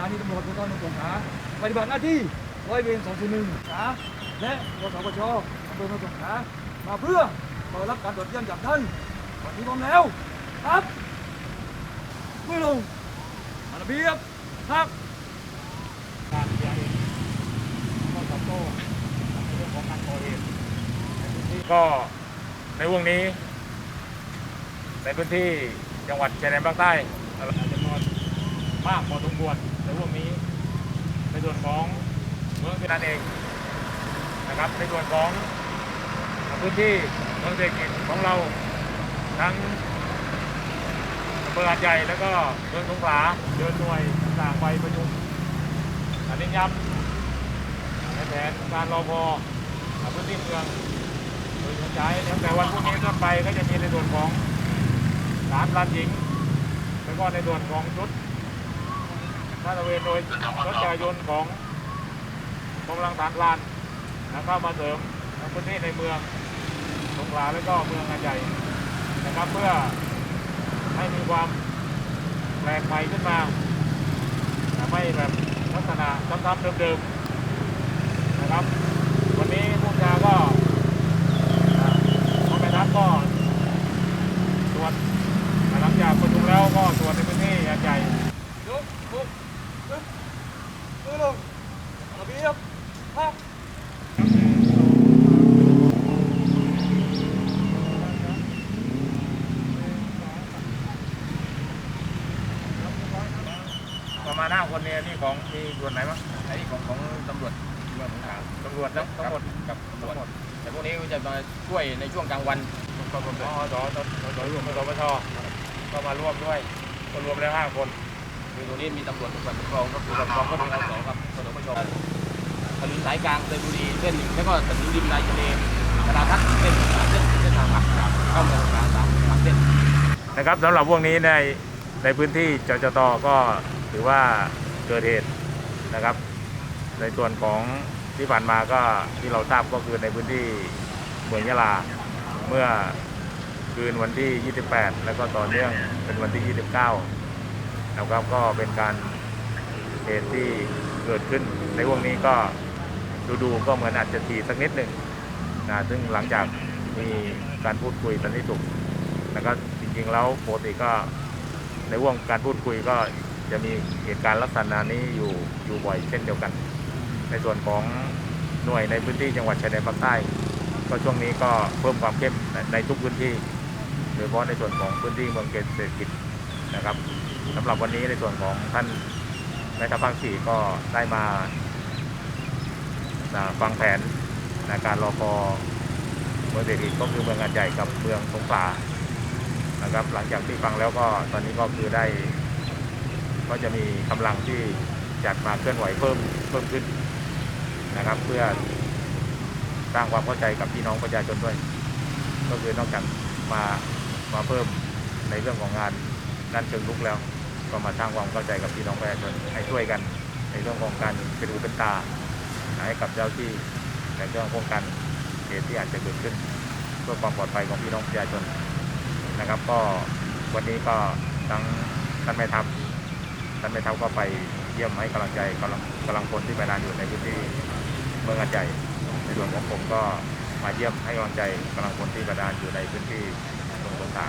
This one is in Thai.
านีตำรวจภูธรเมืองสงขลาปฏิบัติหน้าที่ร้อยเวร201สงขาและรสปชอำเภอเมืองสงขลามาเพื่อเปิดรับการตรวจเยี่ยมจากท่านวันนี้พร้อมแล้วครับมือลงมาระเบียบครับการเสียเองก็ตอบโต้ในเรื่องของการก่อเหตุในพื้นที่ก็ในวงนี้ ในพื้นที่จังหวัดชายแดนภาคใต้ มากพอสมควรในวงนี้ ในส่วนของเมืองพินันเองนะครับ ในส่วนของพื้นที่เมืองเศรษฐกิจของเราทั้งอำเภอหาดใหญ่แล้วก็เมืองสงขลาเดินหน่วยต่างไปประชุมอันนี้ย้ำในแผนการรอพอพื้นที่เมืองโดยใช้ตั้งแต่วันพรุ่งนี้ต้นไปก็จะมีในส่วนของสารลานหญิงแล้วก็ในส่วนของชุด ลาดตระเวนโดยรถจักรยานของกำลังฐานพลานแล้วก็มาเสริมพื้นที่ในเมืองสงขลาแล้วก็เมืองอาใหญ่นะครับเพื่อให้มีความแปลกใหม่ขึ้นมาแต่ไม่แบบลักษณะซ้ำๆเดิมๆนะครับ วันนี้ผู้จาก็อ่าพ่อแม่ทัพก็ตรวจหลังจากประชุมแล้วก็ตรวจในพื้นที่ใหญ่ ยกมือขึ้นมือลงมาระเบียบครับ ประมาณห้าคนเนี่ยนี่ของมีส่วนไหนบ้างอันนี้ของของตำรวจเมืองสงขลาตำรวจนะทั้งหมดกับตำรวจทั้งหมดแต่พวกนี้จะมาช่วยในช่วงกลางวันก็รวมอ๋อสสสสรวมสปชก็มาร่วมด้วยก็รวมแล้วห้าคนคือตรงนี้มีตำรวจฝ่ายปกครองก็คือปกครองก็มีอาสองครับสนปชถ นนสายกลางเตยบุรีเส้นหนึ่งแล้วก็ถนนริมนายทะเลกระดาทักเส้นสามเส้นเส้นทางหลักครับเข้าเมืองสงสามสามเส้นนะครับสำหรับพวกนี้ในในพื้นที่จจตก็ถือว่าเกิดเหตุนะครับ ในส่วนของที่ผ่านมาก็ที่เราทราบก็คือในพื้นที่เมืองยะลาเมื่อคืนวันที่ 28 แล้วก็ต่อเนื่องเป็นวันที่ 29นะครับก็เป็นการเหตุที่เกิดขึ้นในวงนี้ก็ ดูๆก็เหมือนอาจจะทีสักนิดหนึ่งนะซึ่งหลังจากมีการพูดคุยสันติสุขแล้วก็จริงๆแล้วปกติก็ในวงการพูดคุยก็จะมีเหตุการณ์ลักษณะนี้อยู่อยู่บ่อยเช่นเดียวกัน ในส่วนของหน่วยในพื้นที่จังหวัดชายแดนภาคใต้ ก็ช่วงนี้ก็เพิ่มความเข้มในในทุกพื้นที่โดยเฉพาะในส่วนของพื้นที่เมืองเกษตรเศรษฐกิจนะครับสำหรับวันนี้ในส่วนของท่านแม่ทัพภาคสี่ก็ได้มา ฟังแผนในการรอพอเมืองเศรษฐกิจก็คือเมืองงานใหญ่กับเมืองสงขลานะครับ หลังจากที่ฟังแล้วก็ตอนนี้ก็คือได้ ก็จะมีกำลังที่จัดมาเคลื่อนไหวเพิ่มเพิ่มขึ้นนะครับ เพื่อสร้างความเข้าใจกับพี่น้องประชาชนด้วย ก็คือนอกจากมามาเพิ่มในเรื่องของงานด้านเชิงลุกแล้ว ก็มาสร้างความเข้าใจกับพี่น้องประชาชนให้ช่วยกัน ในเรื่องของการเป็นหูเป็นตา ให้กับเจ้าที่ในเรื่องของการเหตุที่อาจจะเกิดขึ้น เพื่อความปลอดภัยของพี่น้องประชาชนนะครับ ก็วันนี้ก็ทั้งท่านแม่ทัพท่านแม่ทัพก็ไปเยี่ยมให้กำลังใจกำลังกำลังพลที่ไปนานอยู่ในพื้นที่เมืองอาใหญ่ในส่วนของผมก็มาเยี่ยมให้กำลังใจกำลังพลที่ประดานอยู่ในพื้นที่ตรงสงขลา